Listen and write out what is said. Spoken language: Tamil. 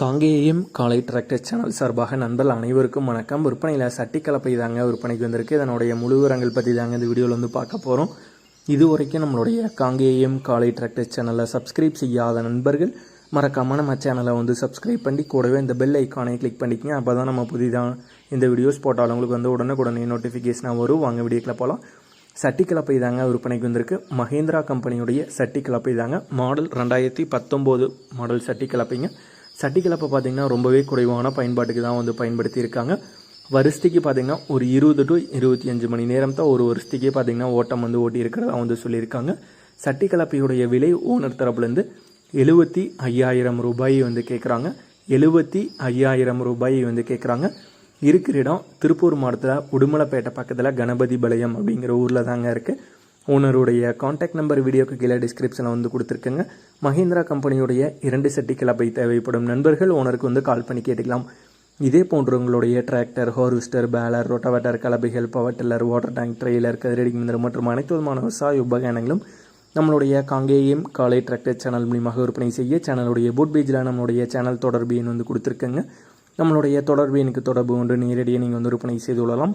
காங்கேயம் காலை டிராக்டர் சேனல் சார்பாக நண்பர்கள் அனைவருக்கும் வணக்கம். விற்பனையில் சட்டி கலப்பை தாங்க விற்பனைக்கு வந்திருக்கு. இதனுடைய முழு விவரங்கள் பற்றி தாங்க இந்த வீடியோவில் வந்து பார்க்க போகிறோம் இது வரைக்கும் நம்மளுடைய காங்கேயம் காலை டிராக்டர் சேனலை சப்ஸ்கிரைப் செய்யாத நண்பர்கள் மறக்காமல் நம்ம சேனலை வந்து சப்ஸ்கிரைப் பண்ணி கூடவே இந்த பெல் ஐக்கானை கிளிக் பண்ணிக்கங்க. அப்போ தான் நம்ம புதிதாக இந்த வீடியோஸ் போட்டாலும் உங்களுக்கு வந்து உடனுக்குடனே நோட்டிஃபிகேஷனாக வரும். வாங்க வீடியோக்கில் போகலாம் சட்டி கலப்பை தாங்க விற்பனைக்கு வந்திருக்கு. மஹேந்திரா கம்பெனியுடைய சட்டி கலப்பை தாங்க மாடல் ரெண்டாயிரத்தி பத்தொம்போது மாடல் சட்டி கலப்பைங்க சட்டிக்கலப்பை பார்த்திங்கன்னா பார்த்தீங்கன்னா ரொம்பவே குறைவான பயன்பாட்டுக்கு தான் வந்து பயன்படுத்தியிருக்காங்க. வருஷத்துக்கு பார்த்தீங்கன்னா ஒரு இருபது டு இருபத்தி அஞ்சு மணி நேரம் தான் ஒரு வருஷத்துக்கே பார்த்தீங்கன்னா ஓட்டம் வந்து ஓட்டி இருக்கிறதா வந்து சொல்லியிருக்காங்க. சட்டிக்கலப்பையுடைய விலை ஓனர் தரப்புலேருந்து எழுபத்தி ஐயாயிரம் ரூபாய் வந்து கேட்குறாங்க எழுபத்தி ஐயாயிரம் ரூபாய் வந்து கேட்குறாங்க இருக்கிற இடம் திருப்பூர் மாவட்டத்தில் உடுமலைப்பேட்டை பக்கத்தில் கணபதி பலயம் அப்படிங்கிற ஊரில் தாங்க இருக்குது ஓனருடைய காண்டாக்ட் நம்பர் வீடியோக்கு கீழே டிஸ்கிரிப்ஷனில் வந்து கொடுத்துருக்கேங்க. மஹிந்திரா கம்பெனியுடைய இரண்டு செட்டி கிளப்பை தேவைப்படும் நண்பர்கள் ஓனருக்கு வந்து கால் பண்ணி கேட்டுக்கலாம். இதே போன்று உங்களுடைய tractor harvester baler rotavator கலபைகள் power tiller water tank trailer கதிரடி மிந்திரம் மற்றும் அனைத்து விதமான விவசாய உபகரணங்களும் நம்மளுடைய காங்கேயம் காலை டிராக்டர் சேனல் மூலியமாக விற்பனை செய்ய சேனலுடைய போட் பேஜில் நம்மளுடைய சேனல் தொடர்பு எண் வந்து கொடுத்துருக்கேங்க. நம்மளுடைய தொடர்பு எனக்கு தொடர்பு கொண்டு நேரடியாக நீங்கள் வந்து விற்பனை செய்து கொள்ளலாம்.